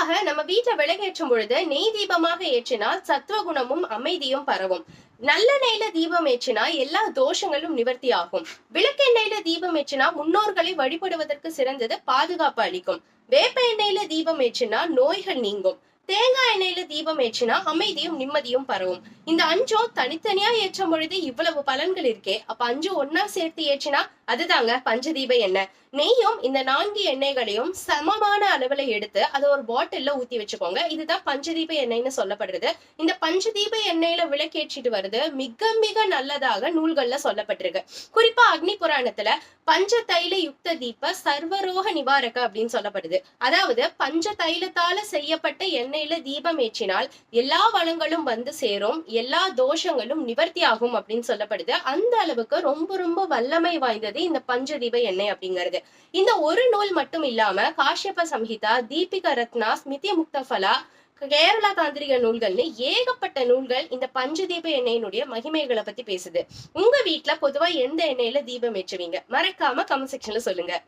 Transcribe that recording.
பொதுவாக நம்ம வீட்டை விளக்கேற்றும் பொழுது நெய் தீபமாக ஏற்றினால் சத்துவ குணமும் அமைதியும் பரவும். நல்ல நல்லெண்ணெயில தீபம் ஏற்றினா எல்லா தோஷங்களும் நிவர்த்தி ஆகும். விளக்கெண்ணெயில தீபம் ஏற்றினா முன்னோர்களை வழிபடுவதற்கு சிறந்தது பாதுகாப்பு அளிக்கும். வேப்ப எண்ணெயில தீபம் ஏற்றினா நோய்கள் நீங்கும். தேங்காய் எண்ணெயில தீபம் ஏற்றினா அமைதியும் நிம்மதியும் பரவும். இந்த அஞ்சும் தனித்தனியா ஏற்றும் பொழுது இவ்வளவு பலன்கள் இருக்கே. அப்ப அஞ்சு ஒன்னா சேர்த்து ஏற்றினா அதுதாங்க பஞ்சதீப எண்ணெய். நெய்யும் இந்த நான்கு எண்ணெய்களையும் சமமான அளவுல எடுத்து அதை ஒரு பாட்டில்ல ஊத்தி வச்சுக்கோங்க. இதுதான் பஞ்சதீப எண்ணெய்னு சொல்லப்படுறது. இந்த பஞ்சதீப எண்ணெயில விளக்கேற்றிட்டு வருது மிக மிக நல்லதாக நூல்கள்ல சொல்லப்பட்டிருக்கு. குறிப்பா அக்னி புராணத்துல பஞ்ச தைல யுக்த தீப சர்வரோக நிவாரக அப்படின்னு சொல்லப்படுது. அதாவது பஞ்ச தைலத்தால செய்யப்பட்ட எண்ணெயில தீபம் ஏற்றினால் எல்லா வளங்களும் வந்து சேரும் எல்லா தோஷங்களும் நிவர்த்தி ஆகும் அப்படின்னு சொல்லப்படுது. அந்த அளவுக்கு ரொம்ப ரொம்ப வல்லமை வாய்ந்தது இந்த பஞ்சதீப எண்ணெய் அப்படிங்கிறது. இந்த ஒரு நூல் மட்டும் இல்லாம காஷ்யப சம்ஹிதா தீபிக ரத்னா ஸ்மிருதி முக்தஃபலா கேரளா தாந்திரிக நூல்கள்னு ஏகப்பட்ட நூல்கள் இந்த பஞ்சதீப எண்ணெயினுடைய மகிமைகளை பத்தி பேசுது. உங்க வீட்டுல பொதுவா எந்த எண்ணெயில தீபம் ஏற்றுவீங்க? மறக்காம கமெண்ட் செக்ஷன்ல சொல்லுங்க.